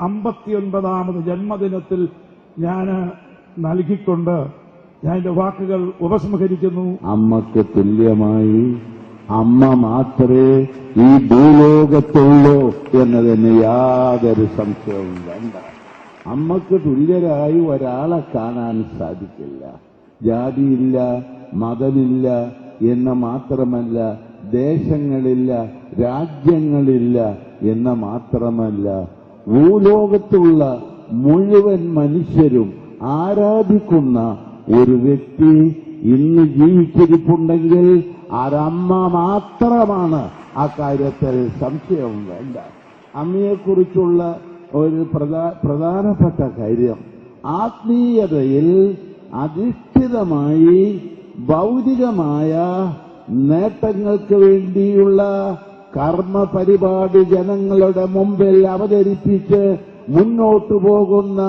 അമ്പത്തിയൊൻപതാമത് ജന്മദിനത്തിൽ ഞാൻ നൽകിക്കൊണ്ട് ഞാൻ എന്റെ വാക്കുകൾ ഉപസംഹരിക്കുന്നു. അമ്മയ്ക്ക് തുല്യമായി അമ്മ മാത്രമേ ഈ ഭൂലോകത്തുള്ളൂ എന്നതിന് യാതൊരു സംശയവും വേണ്ട. അമ്മയ്ക്ക് തുല്യരായി ഒരാളെ കാണാൻ സാധിക്കില്ല. ജാതിയില്ല മതമില്ല എന്ന് മാത്രമല്ല ദേശങ്ങളില്ല രാജ്യങ്ങളില്ല എന്ന് മാത്രമല്ല ഭൂലോകത്തുള്ള മുഴുവൻ മനുഷ്യരും ആരാധിക്കുന്ന ഒരു വ്യക്തി ഇന്ന് ജീവിച്ചിരിപ്പുണ്ടെങ്കിൽ ആരമ്മ മാത്രമാണ് ആ കാര്യത്തിൽ സംശയവും വേണ്ട. അമ്മയെക്കുറിച്ചുള്ള ഒരു പ്രധാ- പ്രധാനപ്പെട്ട കാര്യം. ആത്മീയതയിൽ അധിഷ്ഠിതമായി ഭൗതികമായ നേട്ടങ്ങൾക്ക് വേണ്ടിയുള്ള കർമ്മ പരിപാടി ജനങ്ങളുടെ മുമ്പിൽ അവതരിപ്പിച്ച് മുന്നോട്ടു പോകുന്ന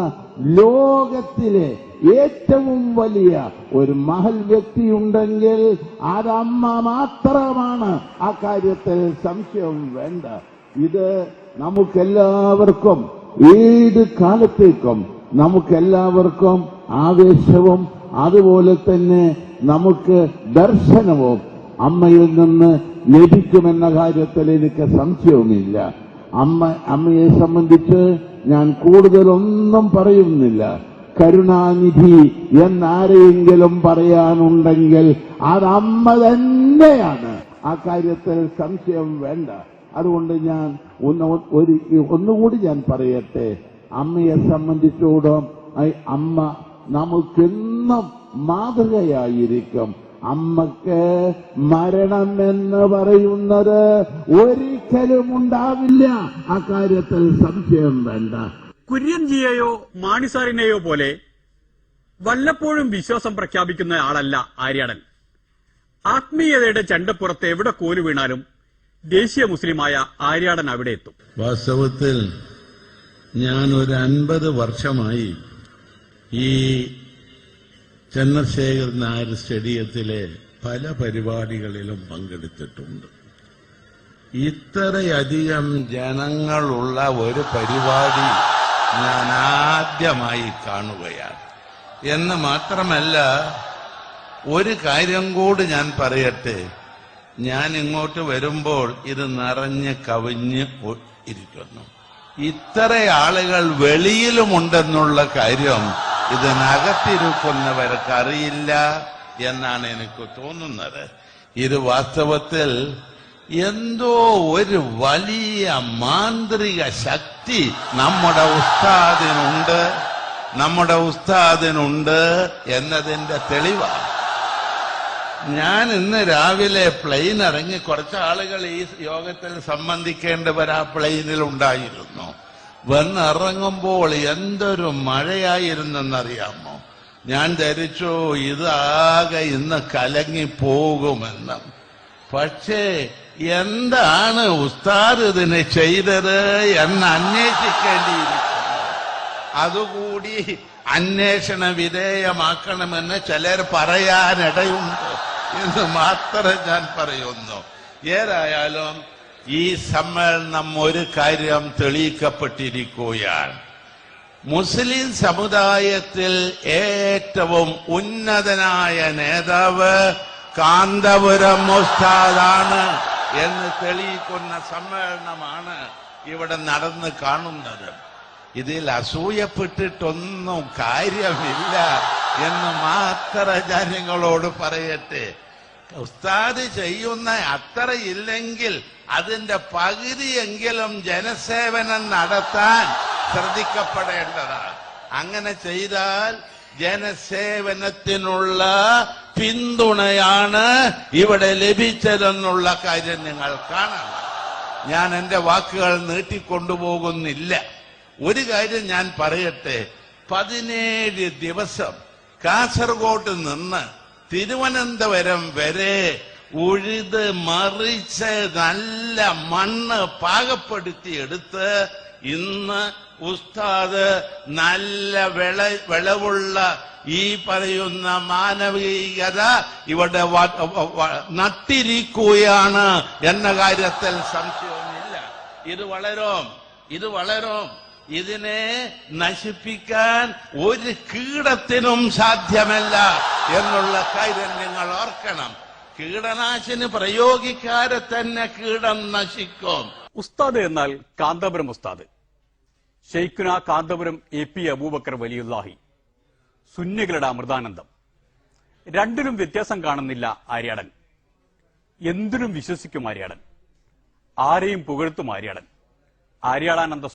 ലോകത്തിലെ ഏറ്റവും വലിയ ഒരു മഹൽ വ്യക്തിയുണ്ടെങ്കിൽ അതമ്മ മാത്രമാണ് ആ കാര്യത്തിൽ സംശയം വേണ്ട. ഇത് നമുക്കെല്ലാവർക്കും ഏത് കാലത്തേക്കും നമുക്കെല്ലാവർക്കും ആവേശവും അതുപോലെ തന്നെ നമുക്ക് ദർശനവും അമ്മയിൽ നിന്ന് ലഭിക്കുമെന്ന കാര്യത്തിൽ എനിക്ക് സംശയവുമില്ല. അമ്മ അമ്മയെ സംബന്ധിച്ച് ഞാൻ കൂടുതലൊന്നും പറയുന്നില്ല. കരുണാനിധി എന്നാരെയെങ്കിലും പറയാനുണ്ടെങ്കിൽ അത് അമ്മ തന്നെയാണ്. ആ കാര്യത്തിൽ സംശയം വേണ്ട. അതുകൊണ്ട് ഞാൻ ഒന്ന് ഒരു ഒന്നുകൂടി ഞാൻ പറയട്ടെ. അമ്മയെ സംബന്ധിച്ചോടും അമ്മ നമുക്കെന്നും മാതൃകയായിരിക്കും. അമ്മയ്ക്ക് മരണം എന്ന് പറയുന്നത് ഒരിക്കലും ഉണ്ടാവില്ല. അക്കാര്യത്തിൽ കാര്യത്തിൽ സംശയം വേണ്ട. കുര്യൻജിയെയോ മാണിസാറിനെയോ പോലെ വല്ലപ്പോഴും വിശ്വാസം പ്രഖ്യാപിക്കുന്ന ആളല്ല ആര്യാടൻ. ആത്മീയതയുടെ ചണ്ടപ്പുറത്ത് എവിടെ കോലു വീണാലും ദേശീയ മുസ്ലിമായ ആര്യാടൻ അവിടെ എത്തും. വാസ്തവത്തിൽ ഞാൻ ഒരു അൻപത് വർഷമായി ഈ ചന്ദ്രശേഖർ നായർ സ്റ്റേഡിയത്തിലെ പല പരിപാടികളിലും പങ്കെടുത്തിട്ടുണ്ട്. ഇത്രയധികം ജനങ്ങളുള്ള ഒരു പരിപാടി ഞാൻ ആദ്യമായി കാണുകയാണ്. എന്ന് മാത്രമല്ല ഒരു കാര്യം കൂടി ഞാൻ പറയട്ടെ. ഞാൻ ഇങ്ങോട്ട് വരുമ്പോൾ ഇത് നിറഞ്ഞ് കവിഞ്ഞ് ഇരിക്കുന്നു. ഇത്ര ആളുകൾ വെളിയിലുമുണ്ടെന്നുള്ള കാര്യം ഇതിനകത്തിരിക്കുന്നവർക്ക് അറിയില്ല എന്നാണ് എനിക്ക് തോന്നുന്നത്. ഇത് വാസ്തവത്തിൽ എന്തോ ഒരു വലിയ മാന്ത്രിക ശക്തി നമ്മുടെ ഉസ്താദിനുണ്ട് നമ്മുടെ ഉസ്താദിനുണ്ട് എന്നതിന്റെ തെളിവാണ്. ഞാൻ ഇന്ന് രാവിലെ പ്ലെയിൻ ഇറങ്ങി കുറച്ച് ആളുകൾ ഈ യോഗത്തിൽ സംബന്ധിക്കേണ്ടവർ ആ പ്ലെയിനിൽ ഉണ്ടായിരുന്നു. വന്നിറങ്ങുമ്പോൾ എന്തൊരു മഴയായിരുന്നെന്നറിയാമോ? ഞാൻ ധരിച്ചു ഇതാകെ ഇന്ന് കലങ്ങി പോകുമെന്ന് പക്ഷേ എന്താണ് ഉസ്താദ് ഇതിന് ചെയ്തത് എന്ന് അന്വേഷിക്കേണ്ടിയിരിക്കുന്നു. അതുകൂടി അന്വേഷണ വിധേയമാക്കണമെന്ന് ചിലർ പറയാനിടയുണ്ട് എന്ന് മാത്രം ഞാൻ പറയുന്നു. ഏതായാലും ഈ സമ്മേളനം ഒരു കാര്യം തെളിയിക്കപ്പെട്ടിരിക്കുകയാണ്. മുസ്ലിം സമുദായത്തിൽ ഏറ്റവും ഉന്നതനായ നേതാവ് കാന്തപുരം മുസ്താദാണ് എന്ന് തെളിയിക്കുന്ന സമ്മേളനമാണ് ഇവിടെ നടന്ന് കാണുന്നത്. ഇതിൽ അസൂയപ്പെട്ടിട്ടൊന്നും കാര്യമില്ല എന്ന് മാത്രം ജനങ്ങളോട് പറയട്ടെ. ഉസ്താദ് ചെയ്യുന്ന അത്ര ഇല്ലെങ്കിൽ അതിന്റെ പകുതിയെങ്കിലും ജനസേവനം നടത്താൻ ശ്രദ്ധിക്കപ്പെടേണ്ടതാണ്. അങ്ങനെ ചെയ്താൽ ജനസേവനത്തിനുള്ള പിന്തുണയാണ് ഇവിടെ ലഭിച്ചതെന്നുള്ള കാര്യം നിങ്ങൾ കാണണം. ഞാൻ എന്റെ വാക്കുകൾ നീട്ടിക്കൊണ്ടുപോകുന്നില്ല. ഒരു കാര്യം ഞാൻ പറയട്ടെ. പതിനേഴ് ദിവസം കാസർഗോട്ട് നിന്ന് തിരുവനന്തപുരം വരെ ഉഴുത് മറിച്ച് നല്ല മണ്ണ് പാകപ്പെടുത്തി എടുത്ത് ഇന്ന് ഉസ്താദ് നല്ല വിള വിളവുള്ള ഈ പറയുന്ന മാനവികത ഇവിടെ നട്ടിരിക്കുകയാണ് എന്ന കാര്യത്തിൽ സംശയവുമില്ല. ഇത് വളരും. ഇത് വളരും. ഇതിനെ നശിപ്പിക്കാൻ ഒരു കീടത്തിനും സാധ്യമല്ല എന്നുള്ള കാര്യം നിങ്ങൾ ഓർക്കണം. കീടനാശിന് പ്രയോഗിക്കാതെ തന്നെ കീടം നശിക്കും. ഉസ്താദ് എന്നാൽ കാന്തപുരം ഉസ്താദ്. ഷെയ്ഖുന കാന്തപുരം എ പി അബൂബക്കർ വലിയുല്ലാഹി സുന്നികളുടെ അമൃതാനന്ദം. രണ്ടിനും വ്യത്യാസം കാണുന്നില്ല ആര്യാടൻ. എന്തിനും വിശ്വസിക്കും ആര്യാടൻ. ആരെയും പുകഴ്ത്തും ആര്യാടൻ. ആര്യാടാനന്ദ